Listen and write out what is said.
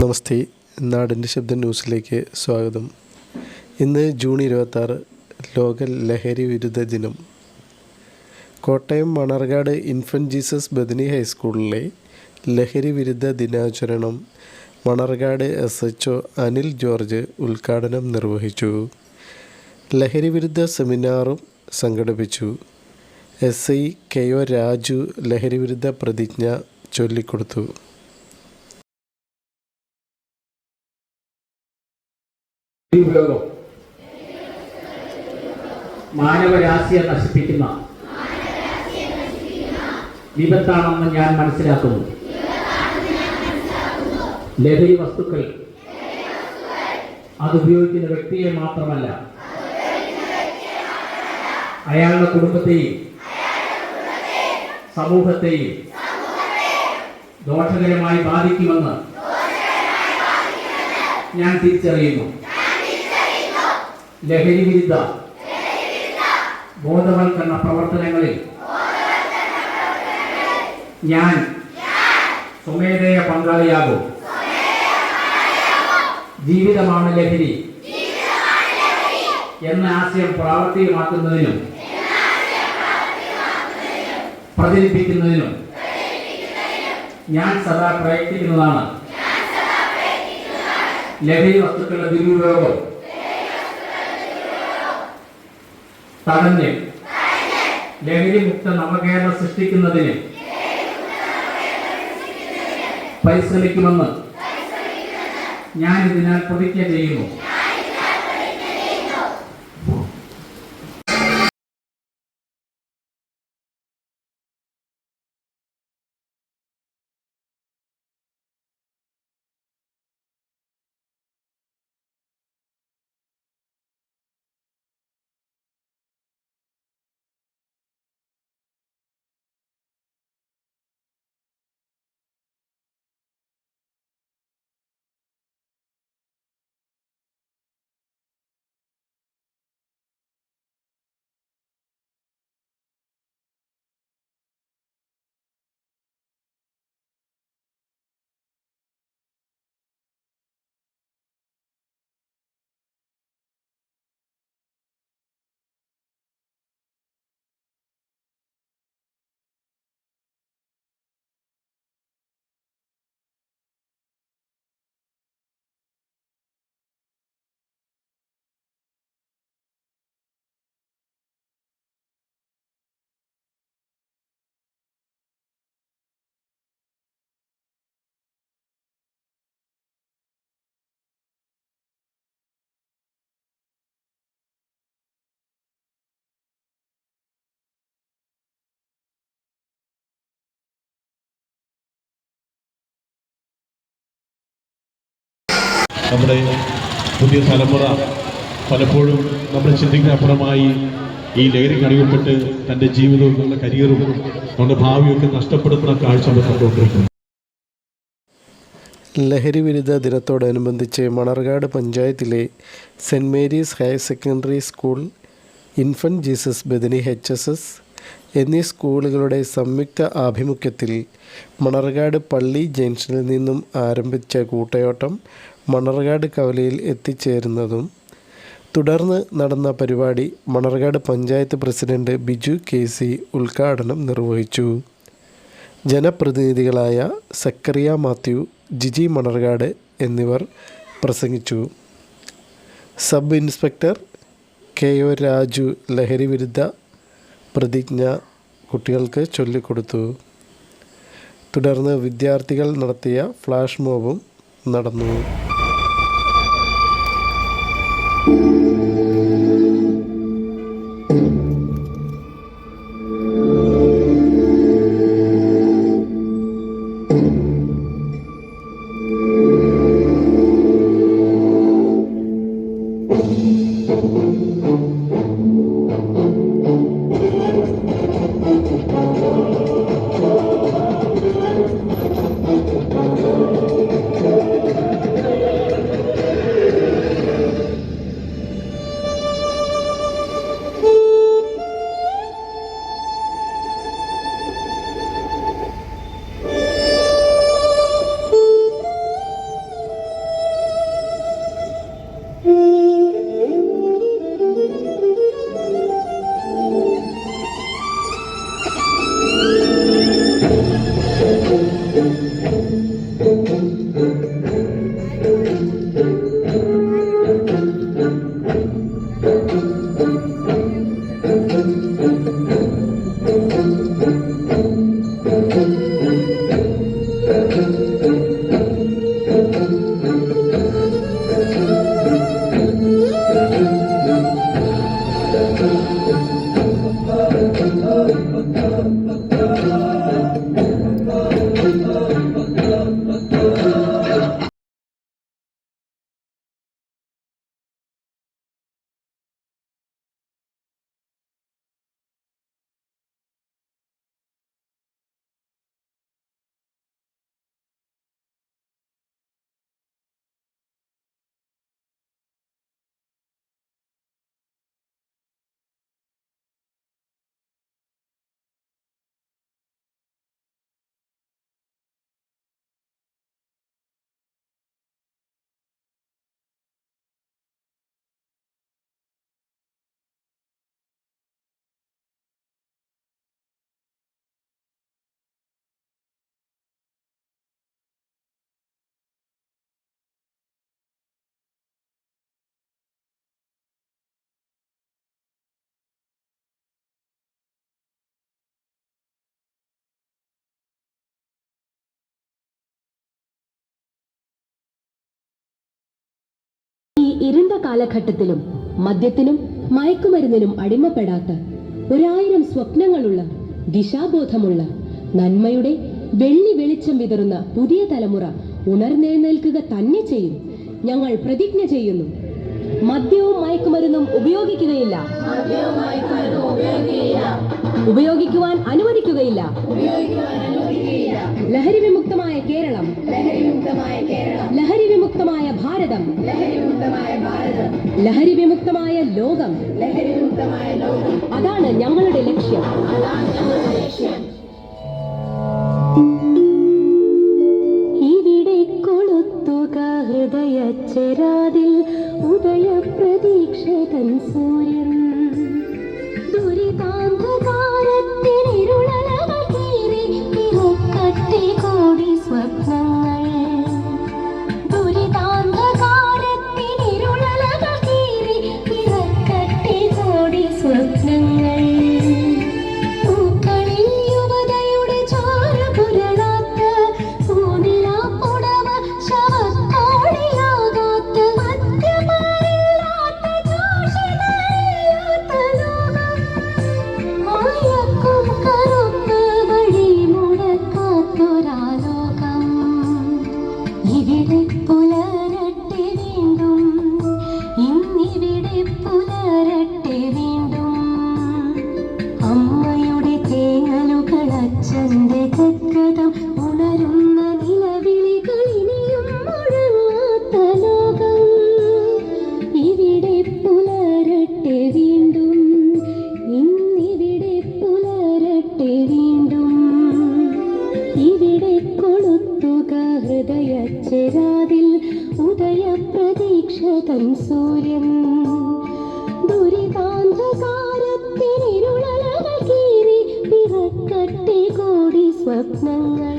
നമസ്തേ നാടിന്റെ ശബ്ദ ന്യൂസിലേക്ക് സ്വാഗതം. ഇന്ന് ജൂൺ ഇരുപത്താറ് ലോക ലഹരി വിരുദ്ധ ദിനം. Kottayam Manarcad infant Jesus Bethany ഹൈസ്കൂളിലെ ലഹരി വിരുദ്ധ ദിനാചരണം Manarcad S H Anil George ഉദ്ഘാടനം നിർവഹിച്ചു. ലഹരി വിരുദ്ധ സെമിനാറും സംഘടിപ്പിച്ചു. S I K O Raju ലഹരി വിരുദ്ധ പ്രതിജ്ഞ ചൊല്ലിക്കൊടുത്തു. ഉപയോഗം മാനവരാശിയെ നശിപ്പിക്കുന്ന വിപത്താണെന്ന് ഞാൻ മനസ്സിലാക്കുന്നു. ലഹരി വസ്തുക്കൾ അത് ഉപയോഗിക്കുന്ന വ്യക്തിയെ മാത്രമല്ല അയാളുടെ കുടുംബത്തെയും സമൂഹത്തെയും ദോഷകരമായി ബാധിക്കുമെന്ന് ഞാൻ തിരിച്ചറിയുന്നു. ലഹരി വിരുദ്ധ ബോധവൽക്കരണ പ്രവർത്തനങ്ങളിൽ ഞാൻ സ്വമേധയ പങ്കാളിയാകും. ജീവിതമാണ് ലഹരി എന്ന ആശയം പ്രാവർത്തികമാക്കുന്നതിനും പ്രചരിപ്പിക്കുന്നതിനും ഞാൻ സദാ പ്രയത്നിക്കുന്നതാണ്. ലഹരി വസ്തുക്കളുടെ ദുരുപയോഗം. തടഞ്ഞ്. ലഹരി മുക്ത നവകേരളം സൃഷ്ടിക്കുന്നതിന് പരിശ്രമിക്കുമെന്ന് ഞാൻ ഇതിനാൽ പ്രതിജ്ഞ ചെയ്യുന്നു. നമ്മുടെ പുതിയ തലമുറ പലപ്പോഴും ചിന്തിക്കുന്ന അപ്പുറമായി ഈ ലഹരി കടിവപ്പെട്ട് തന്റെ ജീവിതവും നമ്മുടെ കരിയറും നമ്മുടെ ഭാവിയൊക്കെ നഷ്ടപ്പെടുത്തുന്ന കാഴ്ച കണ്ടുകൊണ്ടിരിക്കുന്നു. ലഹരി വിരുദ്ധ ദിനത്തോടനുബന്ധിച്ച് മണർകാട് പഞ്ചായത്തിലെ Saint Mary's higher secondary school infant Jesus Bethany H S S എന്നീ സ്കൂളുകളുടെ സംയുക്ത ആഭിമുഖ്യത്തിൽ മണർകാട് പള്ളി ജംഗ്ഷനിൽ നിന്നും ആരംഭിച്ച കൂട്ടയോട്ടം മണർകാട് കവലയിൽ എത്തിച്ചേരുന്നതും തുടർന്ന് നടന്ന പരിപാടി Manarcad panchayat president Biju K C ഉദ്ഘാടനം നിർവഹിച്ചു. ജനപ്രതിനിധികളായ സക്കറിയ മാത്യു ജിജി മണർകാട് എന്നിവർ പ്രസംഗിച്ചു. Sub inspector K O Raju ലഹരി വിരുദ്ധ പ്രതിജ്ഞ കുട്ടികൾക്ക് ചൊല്ലിക്കൊടുത്തു. തുടർന്ന് വിദ്യാർത്ഥികൾ നടത്തിയ ഫ്ലാഷ് മോബും നടന്നു. ഈ ഇരുണ്ട കാലഘട്ടത്തിലും മദ്യത്തിനും മയക്കുമരുന്നിനും അടിമപ്പെടാത്ത ഒരായിരം സ്വപ്നങ്ങളുള്ള ദിശാബോധമുള്ള നന്മയുടെ വെള്ളി വെളിച്ചം വിതറുന്ന പുതിയ തലമുറ ഉണർന്നെഴുന്നേൽക്കുക തന്നെ ചെയ്യും. ഞങ്ങൾ പ്രതിജ്ഞ ചെയ്യുന്നു. മദ്യവും മയക്കുമരുന്നും ഉപയോഗിക്കുകയില്ല. ഉപയോഗിക്കുവാൻ അനുവദിക്കുകയില്ല. ലഹരി വിമുക്തമായ കേരളം. ലഹരി വിമുക്തമായ ഭാരതം. ലഹരി വിമുക്തമായ ലോകം. അതാണ് ഞങ്ങളുടെ ലക്ഷ്യം. തൻ സൂര്യൻ ദുരിതാന്ധകാരത്തിനിരുളലകൾ കീറി പിറക്കട്ടെ കോടി സ്വപ്നങ്ങൾ.